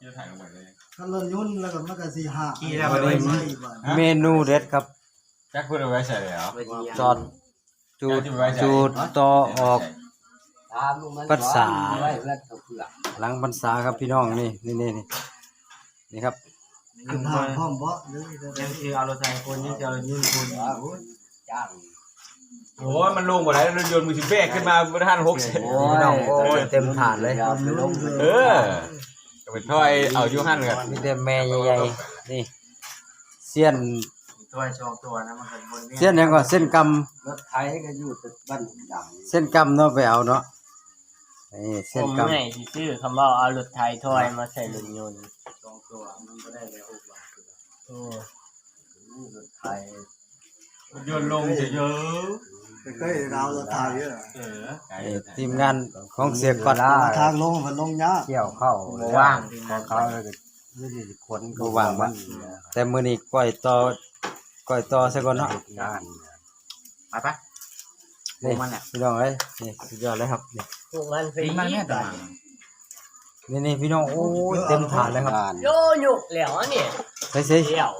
ที่จะถ่ายลงไปเลยก็เริ่มยุ่นแล้วก็มันก็สิหาขี้แล้วไปไปเลเลยยอีกว่าเมนูเด็ดครับแจ็คพูดเอาไว้ใส่เลยเหรอ จอดจูดจูดต่อออก ภาษา หลังพรรษาครับพี่น้องนี่นี่นี่นี่นี่ครับขึ้นทางพร้อมบ่หรือยังคือเอารถไถคนยังจะเอายืนคนโอ้ยมันลงหมดแล้วรถยนต์มือถือเบรกขึ้นมาบนท่านหกเซนพี่น้องโอ้ยเต็มถาดเลย เออก็ เป็นถ้อยเอาอยู่หันกันมีแต่แม่ใหญ่ๆนี่เสี้ยนตัวชองตัวนะมันเป็นบนเส้นหยังก่อนเส้นกรถไทยก็อยู่แต่บ้านดำเส้นกำเนาะไปเอาเนาะนี่เส้นผมกำไงที่ซื้อคำว่าเอารถไทยถอยมาใส่รถยนต์ชองตัวมันก็ได้แล้วหกบาทโอ้ำรถไทยรถยนต์ลงเยอะ เคยดาวรถทางเยอะเออนี่ทีมงานของเสียก่อนทางลงมันลงยากเกี่ยวเข้าบ่ว่างของเขาเลยไม่ได้ขนบ่ว่างวะแต่มื้อนี้ก้อยต่อก้อยต่อซะก่อนเนาะงานไปปะนี่พี่น้องเอ้ยนี่สุดยอดเลยครับนี่พวกมันฟรีปีมันแม่ตานี่นี่พี่น้องโอ้ยเต็มถาดเลยครับงานโยหยุกแล้วเนี่ยใส่สิเดี่ยว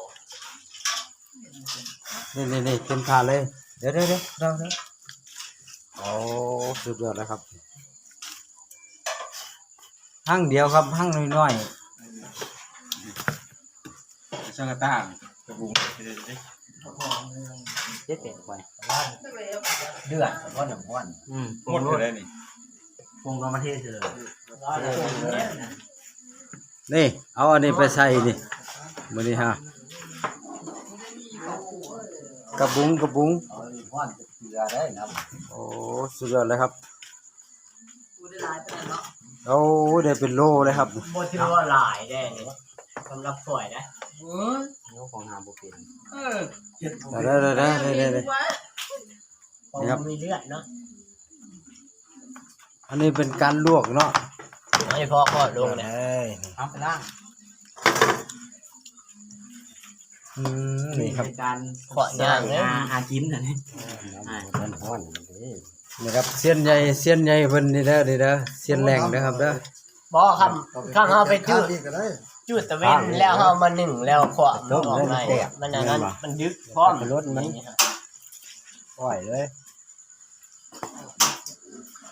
นี่นี่นี่เต็มถาดเลย เดี๋ยวเดี๋ยวเดี๋ยวเดี๋ยวเดี๋ยวโอ้สุดยอดเลยครับหั่งเดียวครับหั่งน้อยช่างกระต้างกระบุงเจ็ดเป็ดไปเดือดเพราะหนึ่งวันอืมหมดเลยนี่ปงก็มาเทศเลยๆนี่ เอาอันนี้ไปใส่นี่มื้อนี้ฮะ กระบุงกระบุงเอาวันจะเกลือได้นะโอ้สุดยอดเลยครับโอ้ได้เป็นโลเลยครับบ่ถือว่าหลายได้เนี่ยสำหรับสวยนะนิ้วของหาบุเป็นเดี๋ยวเดี๋ยวเดี๋ยวเดี๋ยวเดี๋ยวเดี๋ยวผมครับมีเลือดเนาะอันนี้เป็นการลวกเนาะไม่พอก็ลงเนี่ยเอ้ยเอาไปล่าง อืมนี่ครับ ในการขออย่างเนี่ยอากินนะนี่มันห้อนมันดีนี่ครับเสี้ยนใหญ่เสี้ยนใหญ่เพิ่นนี่เด้อนี่เด้อเสี้ยนแรงเด้อครับเด้อบ่คำคำเอาไปจุดอีกก็ได้จุดตะเวนแล้วเอามาหนึ่งแล้วขวามันออกไงมันอันนั้นมันดึกพร้อมรถมันปล่อยเลย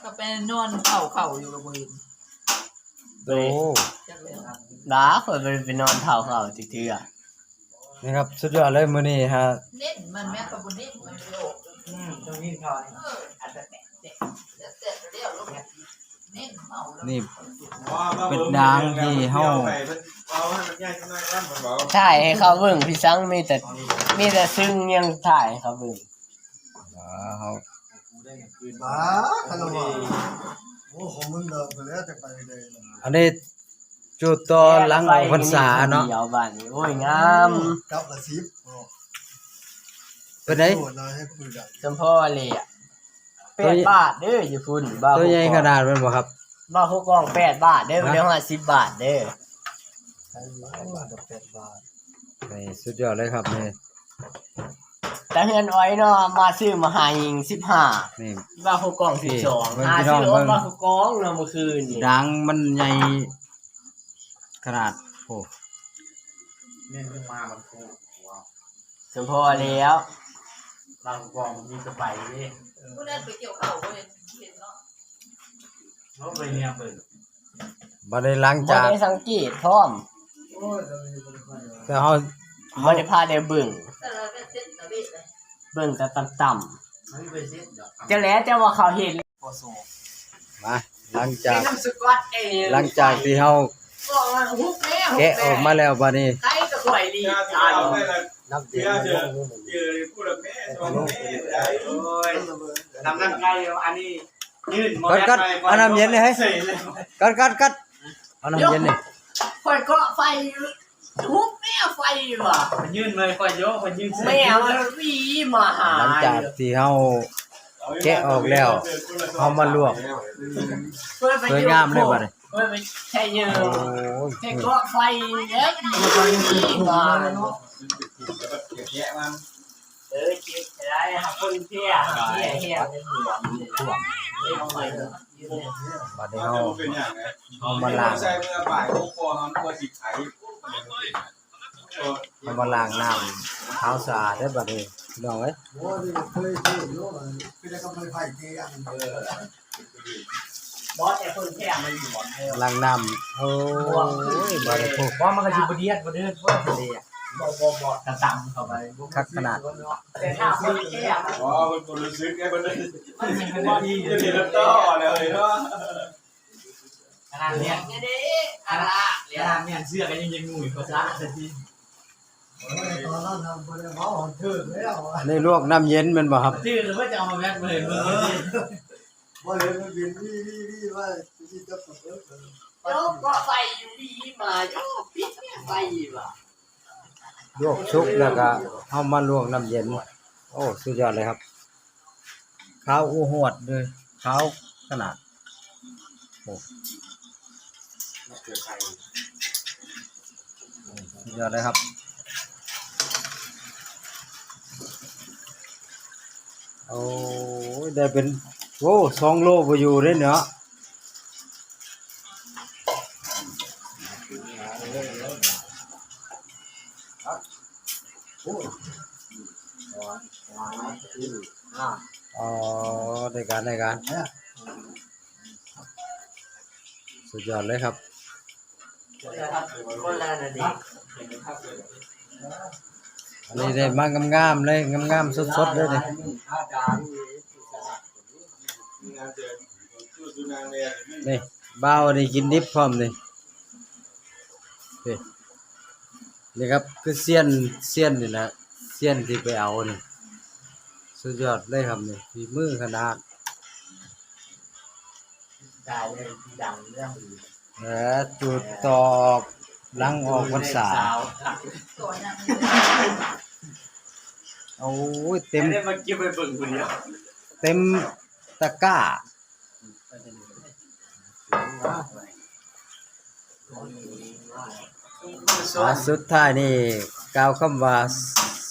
ก็ไปนอนเข่าเข่าอยู่กับบืนโอ้จังเลยดาเปิดไปนอนเท่าเขาติเถื่อ นี่ครับสุดยอดเลยมื้อนี้ฮะเน้นมันแม่กับบุญเน้นมันโลกอืมตรงนี้พอเอออาจจะแตะแตะแตะแตะเรียวลงเน้นเมาแล้วนี่เป็นดางที่เฮาถ่ายให้เขาเบิ่งพี่ซังมีแต่มีแต่ซึ่งยังถ่ายให้เขาเบิ่งอ่าเฮาบ้าคันว่าโอ้ของมึงเดิมไปแล้วจะไปเลยอันนี้ จุดต่อหลังออกพรรษาเนาะเดี๋ยวบ้านนี้โอ้ยงามกับละสิบโอ้เป็นไดโหเราให้คุยกันจำพ่อเลยอะแปดบาทเด้ออยู่พุ่นบ้าตัวใหญ่ขนาดมันบ่ครับบ้าหกกล่องแปดบาทเด้อเดี๋ยวห้าสิบบาทเด้อบาทกับแปดบาทนี่สุดยอดเลยครับนี่แต่เงินอ้อยเนาะมาซื้อมาหายิงสิบห้านี่บ้าหกกล่องสิบสองเบิ่งหาพี่น้ซื้องอเบิ่งบ้าหกกล่องเนาะเมื่อคืนนี่ดังมันใหญ่ ขนาดโอ้เล่นขึ้นมามันคู่ว้าวจำพ่อแล้วเรากองมีกระไปดิผู้นั้นไปเกี่ยวเข่าก็เห็นเห็นเนาะรถไปเนี่ยเปิดบ่ได้หลังบ่จากได้สังเกตพร้อมโอ้ยเรามีคนคุยกันแต่เฮาบ่ได้พาได้เบิ่งแต่เราเป็นเส้นตะเบ็ดเลยเบิ่งแต่ต่ำไม่ไปเซ็ตเดี๋ยวๆจะแล้วแต่ว่าเขาเห็นโอโซมาหลังจากเป็นน้ำสก๊อตเอง หลังจากที่เฮา บอกว่าฮุบแล้วแกะออกมาแล้วบัดนี้ใครก็ข่อยดีจันน้ำเดือดเจอพูดแบบแม่ชมแม่ได้โอ้ยนำน้ำไก่อันนี้ยืนกัดกัดเอาน้ำเย็นเลยให้กัดกัดกัดเอาน้ำเย็นนี่ข่อยก็ไฟฮุบแม่ไฟว่ะมันยืนเลยคอยโยกคอยยืนแม่มันวีมาหาหลังจากที่เฮาแกะออกแล้วเอามาลวกเพื่อไปสวยงามเลยบัดนี้ เพื่อไปใช้เงินโอ้ยใช้ก็ไฟเยอะมันวีมาเนาะแยะมันเออเจ็ บได้หาคนเที่ยเที่ยเที่ยเป็นหัวมันเลยหัวเอาไปเถอะบัดนี้เฮาเป็นอย่างไงเฮามาล้างใส่เมื่อบ่ายโอ้โหฮอนตัวสิไข่เฮามาล้างน้ำเท้าสะอาดได้อบัดนี้พี่น้องเอ้ยโอ้นี่เคยซื้ออยู่คือได้กำไรไผ่เที่ยงบอสแต่คนเที่ยมันหัวเออล้างน้ำโอ้ยบ่ได้พวกว่ามันก็สิบ่เดียดบ่เด้อว่าทะเลอะบ่บ่บ่กระซ้ํเข้าไปคักขนาดแต่ถ้าคนเที่ยมันอ๋อมันคนรู้สึกไงมันเลยมันเป็นบ่ดีจะเห็นน้ำต้อเลยเนาะขนาดเนี้ยเนี่ยเด้อะไรขนาดเนี้ยเสื้อก็ยังยังงูอยู่ก็ซ่าสักทีตอนนั้นทำไปแล้วเขาถือแล้วนี่ลวกน้ำเย็นแม่นบ่ครับชื่อหรือว่าจะเอามาแวะมาเลยมึง ว่าเห็นมันบินวี่วี่วี่ว่าที่จะเปิดโยกก็ใส่อยู่ดีมาโยกปิดเนี่ยใส่ว่ะลวกชุบแล้วก็เอามาลวกน้ำเย็นโอ้สุดยอดเลยครับข้าวอู้หวดเลยข้าวขนาดโอ้สุดยอดเลยครับโอ้ได้เป็น โอ้สองโลไปอยู่ได้เนาะอ๋อได้การได้การสุดยอดเลยครับคนละน่ะดิอันนี้ได้มางามๆเลยงามๆสดๆเลยนี่งานเจอสู้ดูงานเลย นี่บ้าวนี่กินดิบพร้อมนี่นี่นี่ครับคือเสี้ยนเสี้ยนนี่นะเสี้ยนที่ไปเอานี่สุดยอดเลยครับนี่ฝีมือขนาดได้เลยดังเรื่องอื่นแล้วจุดตอกหลังออกพรรษาตัวนั้นโอ้ยเต็ม ได้มาเก็บไปเบิ่งคนเดียว เต็ม ตะกร้าอาสุดท้ายนี่กล่าวคำว่า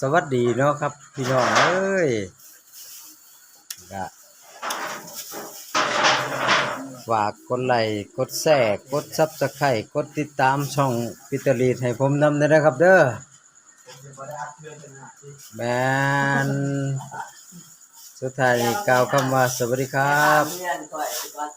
สวัสดีเนาะครับ พี่น้องเอ้ยก็ฝากกดไลค์กดแชร์กดซับสไครต์กดติดตามช่องปิตรีดให้ผมนำด้วยนะครับเด้อแมน สุดท้ายนี่กล่าวคำว่าสวัสดีครับเพื่อนก่อยก่อน